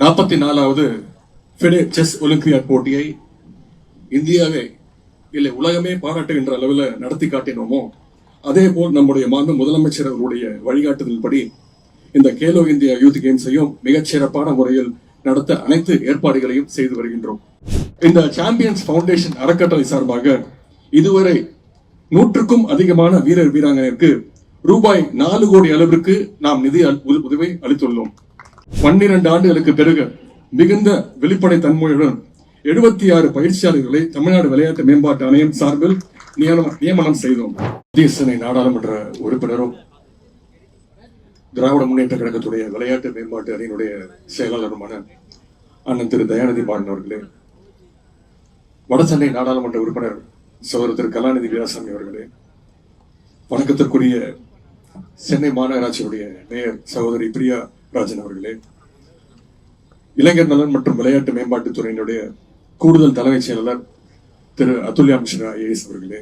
நாற்பத்தி நாலாவது Fede chess olympiad போட்டியை இந்தியாவே இல்லை உலகமே பாராட்டுகின்ற அளவில் நடத்தி காட்டினோமோ அதே போல் நம்முடைய மாண்பு முதலமைச்சர் அவருடைய வழிகாட்டுதல்படி இந்த கேலோ இந்தியா யூத் கேம்ஸையும் மிகச் சிறப்பான முறையில் நடத்த அனைத்து ஏற்பாடுகளையும் செய்து வருகின்றோம். இந்த சாம்பியன்ஸ் ஃபவுண்டேஷன் அறக்கட்டளை சார்பாக இதுவரை நூற்றுக்கும் அதிகமான வீரர் வீராங்கனைக்கு ரூபாய் நாலு கோடி அளவிற்கு நாம் நிதி உத- உதவி அளித்துள்ளோம். பன்னிரண்டு ஆண்டுகளுக்கு பிறகு மிகுந்த வெளிப்படை தன்மையுடன் எழுபத்தி ஆறு பயிற்சியாளர்களை தமிழ்நாடு விளையாட்டு மேம்பாட்டு ஆணையம் சார்பில் நியமனம் நியமனம் செய்தோம். தேசனை நாடாளுமன்ற உறுப்பினரும் திராவிட முன்னேற்ற கழகத்துடைய விளையாட்டு மேம்பாட்டு அணியினுடைய செயலாளருமான அண்ணன் திரு தயாநிதி மாறன் அவர்களே வடசென்னை நாடாளுமன்ற உறுப்பினர் சகோதரர் திரு கலாநிதி வீராசாமி அவர்களே வணக்கத்திற்குரிய சென்னை மாநகராட்சியுடைய மேயர் சகோதரி பிரியா ராஜன் அவர்களே இளைஞர் நலன் மற்றும் விளையாட்டு மேம்பாட்டுத் துறையினுடைய கூடுதல் தலைமைச் செயலாளர் திரு அதுல்யா மிஸ்ரா ஐஏஎஸ் அவர்களே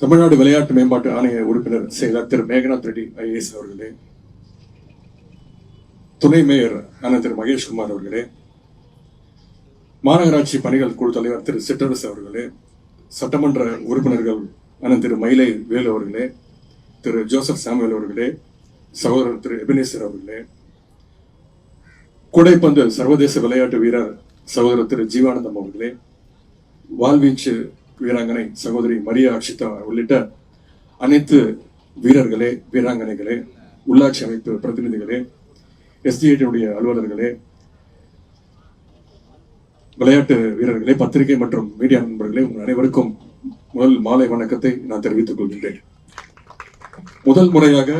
தமிழ்நாடு விளையாட்டு மேம்பாட்டு ஆணைய உறுப்பினர் செயலர் திரு மேகநாத் ரெட்டி ஐஏஎஸ் அவர்களே துணை மேயர் ஆன திரு மகேஷ்குமார் அவர்களே மாநகராட்சி பணிகள் குழு தலைவர் திரு சிற்றரசு அவர்களே சட்டமன்ற உறுப்பினர்கள் ஆன திரு மயிலை வேலு அவர்களே திரு ஜோசப் சாமுவேல் அவர்களே சகோதரர் திரு எபினேசர் அவர்களே கூடைப்பந்து சர்வதேச விளையாட்டு வீரர் சகோதரர் திரு ஜீவானந்தம் அவர்களே வால்வீச்சு வீராங்கனை சகோதரி மரியா அக்ஷிதா உள்ளிட்ட அனைத்து வீரர்களே வீராங்கனைகளே உள்ளாட்சி அமைப்பு பிரதிநிதிகளே எஸ்டிஐடியுடைய அலுவலர்களே விளையாட்டு வீரர்களே பத்திரிகை மற்றும் மீடியா நண்பர்களே உங்கள் அனைவருக்கும் முதல் மாலை வணக்கத்தை நான் தெரிவித்துக் கொள்கின்றேன். முதல் முறையாக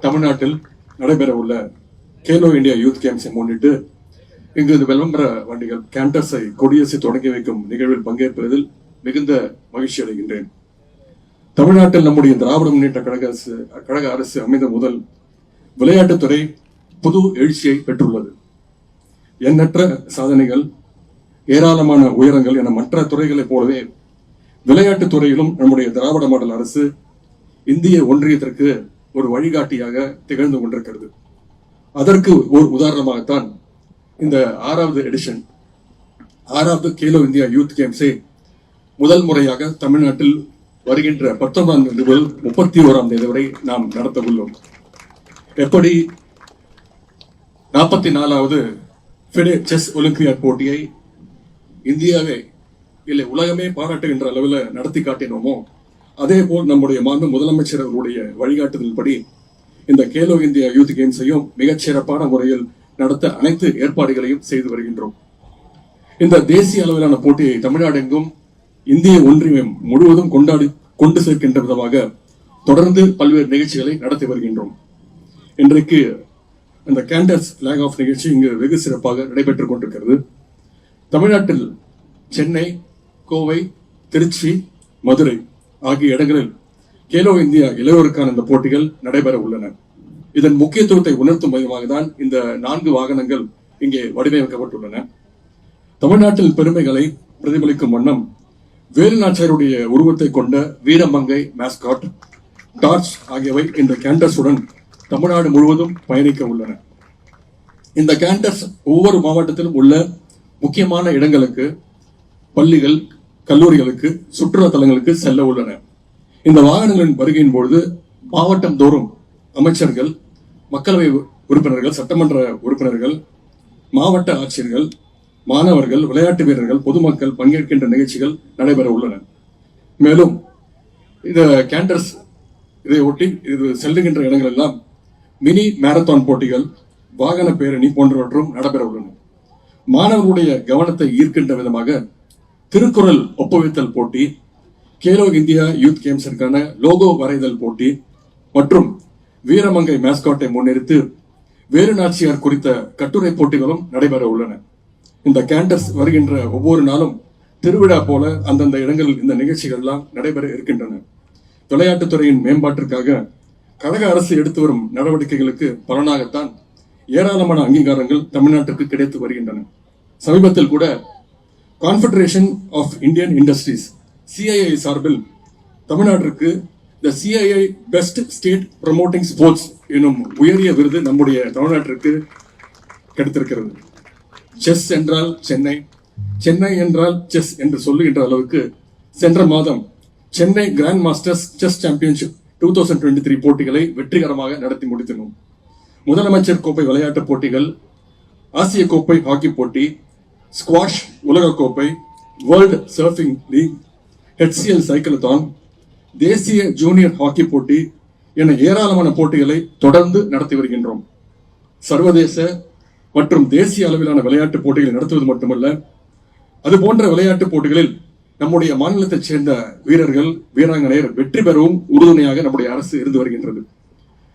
தமிழ்நாட்டில் நடைபெற உள்ள கேலோ இந்தியா யூத் கேம்ஸை முன்னிட்டு இங்கு இந்த விளம்பர வண்டிகள் கேண்டஸை கொடியரசு தொடங்கி வைக்கும் நிகழ்வில் பங்கேற்பதில் மிகுந்த மகிழ்ச்சி அடைகின்றேன். தமிழ்நாட்டில் நம்முடைய திராவிட முன்னேற்ற கழக அரசு கழக அரசு அமைந்த முதல் விளையாட்டுத்துறை புது எழுச்சியை பெற்றுள்ளது. எண்ணற்ற சாதனைகள் ஏராளமான உயரங்கள் என மற்ற துறைகளைப் போலவே விளையாட்டுத் துறையிலும் நம்முடைய திராவிட மாடல் அரசு இந்திய ஒன்றியத்திற்கு ஒரு வழிகாட்டியாக திகழ்ந்து கொண்டிருக்கிறது. அதற்கு ஒரு உதாரணமாகத்தான் இந்த ஆறாவது எடிஷன் ஆறாவது கேலோ இந்தியா யூத் கேம்ஸை முதல் முறையாக தமிழ்நாட்டில் வருகின்ற பத்தொன்பதாம் தேதி முதல் முப்பத்தி ஓராம் தேதி வரை நாம் நடத்த உள்ளோம். எப்படி? நாற்பத்தி நாலாவது ஃபெடே செஸ் ஒலிம்பியாட் போட்டியை இந்தியாவே இல்லை உலகமே பாராட்டுகின்ற அளவில் நடத்தி காட்டினோமோ அதே போல் நம்முடைய மாண்பு முதலமைச்சர் அவருடைய வழிகாட்டுதல்படி இந்த கேலோ இந்தியா யூத் கேம்ஸையும் மிகச் சிறப்பான முறையில் நடத்த அனைத்து ஏற்பாடுகளையும் செய்து வருகின்றோம். இந்த தேசிய அளவிலான போட்டியை தமிழ்நாடு எங்கும் இந்திய ஒன்றியம் முழுவதும் கொண்டாடி கொண்டு சேர்க்கின்ற விதமாக தொடர்ந்து பல்வேறு நிகழ்ச்சிகளை நடத்தி வருகின்றோம். இன்றைக்கு இந்த கேண்டஸ் லேக் ஆஃப் நிகழ்ச்சி இங்கு வெகு சிறப்பாக நடைபெற்றுக் கொண்டிருக்கிறது. தமிழ்நாட்டில் சென்னை கோவை திருச்சி மதுரை ஆகிய இடங்களில் கேலோ இந்தியா இளையோருக்கான இந்த போட்டிகள் நடைபெற உள்ளன. இதன் முக்கியத்துவத்தை உணர்த்தும் விதமாக தான் இந்த நான்கு வாகனங்கள் இங்கே வடிவமைக்கப்பட்டுள்ளன. தமிழ்நாட்டில் பெருமைகளை பிரதிபலிக்கும் வண்ணம் வேலுநாச்சியாருடைய உருவத்தை கொண்ட வீரமங்கை மேஸ்காட் டார்ச் ஆகியவை இந்த கேண்டஸுடன் தமிழ்நாடு முழுவதும் பயணிக்க உள்ளன. இந்த கேண்டஸ் ஒவ்வொரு மாவட்டத்திலும் உள்ள முக்கியமான இடங்களுக்கு பள்ளிகள் கல்லூரிகளுக்கு சுற்றுலா தலங்களுக்கு செல்ல உள்ளன. இந்த வாகனங்களின் வருகையின் பொழுது மாவட்டம் தோறும் அமைச்சர்கள் மக்களவை உறுப்பினர்கள் சட்டமன்ற உறுப்பினர்கள் மாவட்ட ஆட்சியர்கள் மாணவர்கள் விளையாட்டு வீரர்கள் பொதுமக்கள் பங்கேற்கின்ற நிகழ்ச்சிகள் நடைபெற உள்ளன. மேலும் இந்த கேண்டர்ஸ் இதை ஒட்டி இது செல்லுகின்ற இடங்கள் எல்லாம் மினி மேரத்தான் போட்டிகள் வாகன பேரணி போன்றவற்றும் நடைபெற உள்ளன. மாணவர்களுடைய கவனத்தை ஈர்க்கின்ற விதமாக திருக்குறள் ஒப்புவித்தல் போட்டி கேலோ இந்தியா யூத் கேம்ஸிற்கான லோகோ வரைதல் போட்டி மற்றும் வீரமங்கை மேஸ்காட்டை முன்னிறுத்து வேறு நாச்சியார் குறித்த கட்டுரை போட்டிகளும் நடைபெற உள்ளன. இந்த கேண்டஸ் வருகின்ற ஒவ்வொரு நாளும் திருவிழா போல அந்தந்த இடங்களில் இந்த நிகழ்ச்சிகள்லாம் நடைபெற இருக்கின்றன. விளையாட்டுத்துறையின் மேம்பாட்டிற்காக கழக அரசு எடுத்து வரும் நடவடிக்கைகளுக்கு பலனாகத்தான் ஏராளமான அங்கீகாரங்கள் தமிழ்நாட்டிற்கு கிடைத்து வருகின்றன. சமீபத்தில் கூட Confederation of Indian Industries CII சார்பில் தமிழ்நாட்டிற்கு the CII best state promoting sports எனும் உயரிய விருது நம்முடைய தமிழ்நாட்டிற்கு கிடைத்திருக்கிறது. செஸ் என்றால் சென்னை. சென்னை என்றால் செஸ் என்று சொல்லுகின்ற அளவுக்கு சென்ற மாதம் Chennai grand masters chess championship two thousand twenty three போட்டிகளை வெற்றிகரமாக நடத்தி முடித்தினோம் முதலமைச்சர் கோப்பை விளையாட்டுப் போட்டிகள் ஆசிய கோப்பை ஹாக்கி போட்டி ஸ்குவாஷ் உலகக்கோப்பை கோப்பை வேர்ல்டு சர்ஃபிங் லீக் ஹெச்சிஎல் சைக்கிள்தான் தேசிய ஜூனியர் ஹாக்கி போட்டி என ஏராளமான போட்டிகளை தொடர்ந்து நடத்தி வருகின்றோம். சர்வதேச மற்றும் தேசிய அளவிலான விளையாட்டுப் போட்டிகளை நடத்துவது மட்டுமல்ல அது போன்ற விளையாட்டுப் போட்டிகளில் நம்முடைய மாநிலத்தைச் சேர்ந்த வீரர்கள் வீராங்கனையர் வெற்றி பெறவும் உறுதுணையாக நம்முடைய அரசு இருந்து வருகின்றது.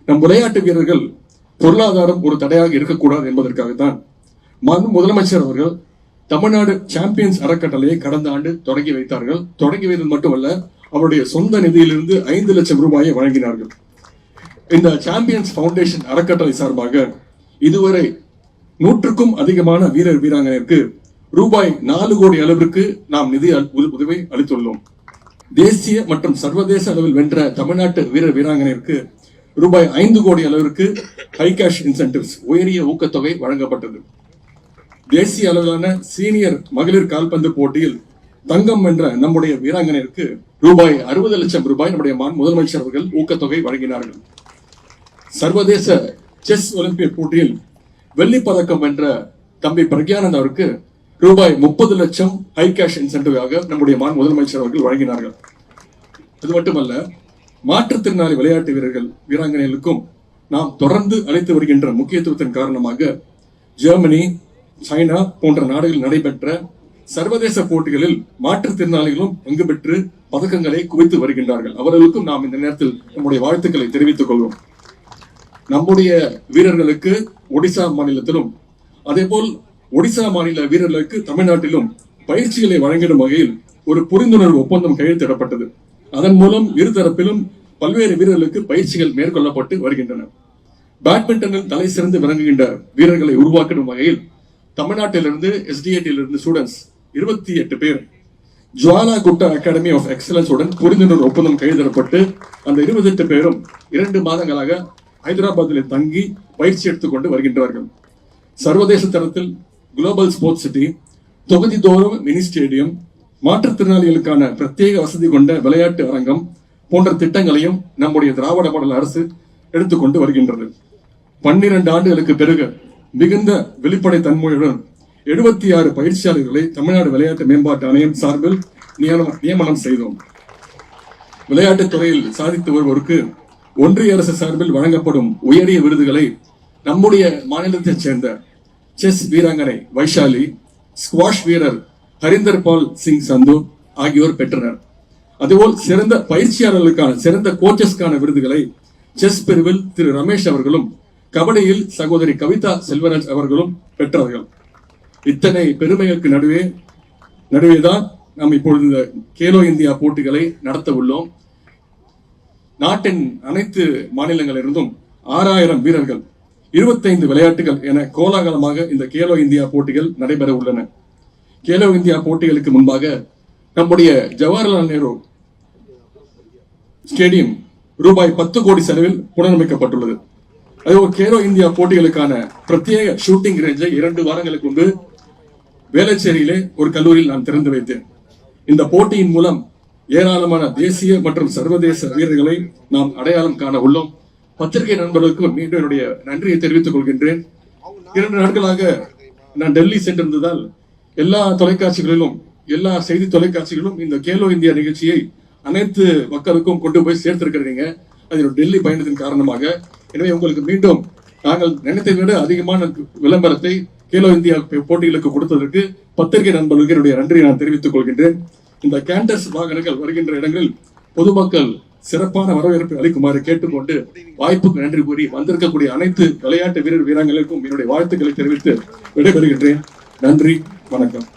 நம் விளையாட்டு வீரர்கள் பொருளாதாரம் ஒரு தடையாக இருக்கக்கூடாது என்பதற்காகத்தான் முதலமைச்சர் அவர்கள் தமிழ்நாடு சாம்பியன்ஸ் அறக்கட்டளையை கடந்த ஆண்டு தொடங்கி வைத்தார்கள். தொடங்கி வைத்தது மட்டுமல்ல அவருடைய சொந்த நிதியிலிருந்து ஐந்து லட்சம் ரூபாயை வழங்கினார்கள். இந்த சாம்பியன்ஸ் பவுண்டேஷன் அறக்கட்டளை சார்பாக இதுவரை நூற்றுக்கும் அதிகமான வீரர் வீராங்கனருக்கு ரூபாய் நாலு கோடி அளவிற்கு நாம் நிதி உத- உதவி அளித்துள்ளோம். தேசிய மற்றும் சர்வதேச அளவில் வென்ற தமிழ்நாட்டு வீரர் வீராங்கனருக்கு ரூபாய் ஐந்து கோடி அளவிற்கு ஹை கேஷ் இன்சென்டிவ்ஸ் உயரிய ஊக்கத்தொகை வழங்கப்பட்டது. தேசிய அளவிலான சீனியர் மகளிர் கால்பந்து போட்டியில் தங்கம் வென்ற நம்முடைய வீராங்கனைக்கு ரூபாய் அறுபது லட்சம் ரூபாய் நம்முடைய மான் முதலமைச்சர் அவர்கள் ஊக்கத்தொகை வழங்கினார்கள். சர்வதேச செஸ் ஒலிம்பிக் போட்டியில் வெள்ளி பதக்கம் வென்ற தம்பி பிரக்யானந்த் அவருக்கு ரூபாய் முப்பது லட்சம் ஹை கேஷ் இன்சென்டிவாக நம்முடைய மான் முதலமைச்சர் அவர்கள் வழங்கினார்கள். அது மட்டுமல்ல மாற்றுத்திறனாளி விளையாட்டு வீரர்கள் வீராங்கனைகளுக்கும் நாம் தொடர்ந்து அழைத்து வருகின்ற முக்கியத்துவத்தின் காரணமாக ஜெர்மனி சைனா போன்ற நாடுகளில் நடைபெற்ற சர்வதேச போட்டிகளில் மாற்றுத்திறனாளிகளும் பங்கு பெற்று பதக்கங்களை குவித்து வருகின்றார்கள். அவர்களுக்கும் நாம் இந்த நேரத்தில் நம்முடைய வாழ்த்துக்களை தெரிவித்துக் கொள்வோம். நம்முடைய வீரர்களுக்கு ஒடிசா மாநிலத்திலும் அதேபோல் ஒடிசா மாநில வீரர்களுக்கு தமிழ்நாட்டிலும் பயிற்சிகளை வழங்கிடும் வகையில் ஒரு புரிந்துணர்வு ஒப்பந்தம் கையெழுத்திடப்பட்டது. அதன் மூலம் இருதரப்பிலும் பல்வேறு வீரர்களுக்கு பயிற்சிகள் மேற்கொள்ளப்பட்டு வருகின்றன. பேட்மிண்டனில் தலை சிறந்து விளங்குகின்ற வீரர்களை உருவாக்கிடும் வகையில் தமிழ்நாட்டிலிருந்து எஸ்டிஐடியிலிருந்து ஸ்டூடெண்ட்ஸ் இருபத்தி எட்டு பேர் Jwala Gutta academy of excellence உடன் புரிந்துணர்வு ஒப்பந்தம் கைதரப்பட்டு அந்த இருபத்தெட்டு பேரும் இரண்டு மாதங்களாக ஹைதராபாத்தில் தங்கி பயிற்சி எடுத்துக்கொண்டு வருகின்றார்கள். சர்வதேச தரத்தில் குளோபல் ஸ்போர்ட்ஸ் சிட்டி தொகுதி தோறும் மினி ஸ்டேடியம் மாற்றுத்திறனாளிகளுக்கான பிரத்யேக வசதி கொண்ட விளையாட்டு அரங்கம் போன்ற திட்டங்களையும் நம்முடைய திராவிட மாடல் அரசு எடுத்துக்கொண்டு வருகின்றது. பன்னிரண்டு ஆண்டுகளுக்கு பிறகு மிகுந்த வெளிப்படை தன்மையுடன் எழுபத்தி ஆறு பயிற்சியாளர்களை தமிழ்நாடு விளையாட்டு மேம்பாட்டு ஆணையம் சார்பில் நியமனம் நியமனம் செய்தோம். விளையாட்டுத் துறையில் சாதித்து வருவோருக்கு ஒன்றிய அரசு சார்பில் வழங்கப்படும் உயரிய விருதுகளை நம்முடைய மாநிலத்தைச் சேர்ந்த செஸ் வீராங்கனை வைஷாலி ஸ்குவாஷ் வீரர் ஹரிந்தர் பால் சிங் சந்து ஆகியோர் பெற்றனர். அதுபோல் சிறந்த பயிற்சியாளர்களுக்கான சிறந்த கோச்சஸ்க்கான விருதுகளை செஸ் பிரிவில் திரு ரமேஷ் அவர்களும் கபடியில் சகோதரி கவிதா செல்வராஜ் அவர்களும் பெற்றவர்கள். இத்தனை பெருமைகளுக்கு நடுவே நடுவேதான் நாம் இப்பொழுது இந்த கேலோ இந்தியா போட்டிகளை நடத்த உள்ளோம். நாட்டின் அனைத்து மாநிலங்களிலிருந்தும் ஆறாயிரம் வீரர்கள் இருபத்தைந்து விளையாட்டுகள் என கோலாகலமாக இந்த கேலோ இந்தியா போட்டிகள் நடைபெற உள்ளன. கேலோ இந்தியா போட்டிகளுக்கு முன்பாக நம்முடைய ஜவஹர்லால் நேரு ஸ்டேடியம் ரூபாய் பத்து கோடி செலவில் புனரமைக்கப்பட்டுள்ளது. அதே கேலோ இந்தியா போட்டிகளுக்கான பிரத்யேக ஷூட்டிங் ரேஞ்சை இரண்டு வாரங்களுக்கு முன்பு வேளச்சேரியிலே ஒரு கல்லூரியில் நான் திறந்து வைத்தேன். இந்த போட்டியின் மூலம் ஏராளமான தேசிய மற்றும் சர்வதேச வீரர்களை நாம் அடையாளம் காண உள்ளோம். பத்திரிகை நண்பர்களுக்கு மீண்டும் என்னுடைய நன்றியை தெரிவித்துக் கொள்கின்றேன். இரண்டு நாட்களாக நான் டெல்லி சென்றிருந்ததால் எல்லா தொலைக்காட்சிகளிலும் எல்லா செய்தி தொலைக்காட்சிகளிலும் இந்த கேலோ இந்தியா நிகழ்ச்சியை அனைத்து மக்களுக்கும் கொண்டு போய் சேர்த்திருக்கிறீங்க. அது டெல்லி பயணத்தின் காரணமாக எனவே உங்களுக்கு மீண்டும் நாங்கள் நினைத்ததை விட அதிகமான விளம்பரத்தை கேலோ இந்தியா போட்டிகளுக்கு கொடுத்ததற்கு பத்திரிகை நண்பர்களுக்கு என்னுடைய நன்றியை நான் தெரிவித்துக் கொள்கின்றேன். இந்த கேண்டர்ஸ் வாகனங்கள் வருகின்ற இடங்களில் பொதுமக்கள் சிறப்பான வரவேற்பை அளிக்குமாறு கேட்டுக்கொண்டு வாய்ப்புக்கு நன்றி கூறி வந்திருக்கக்கூடிய அனைத்து விளையாட்டு வீரர் வீராங்களுக்கும் என்னுடைய வாழ்த்துக்களை தெரிவித்து விடைபெறுகின்றேன். நன்றி வணக்கம்.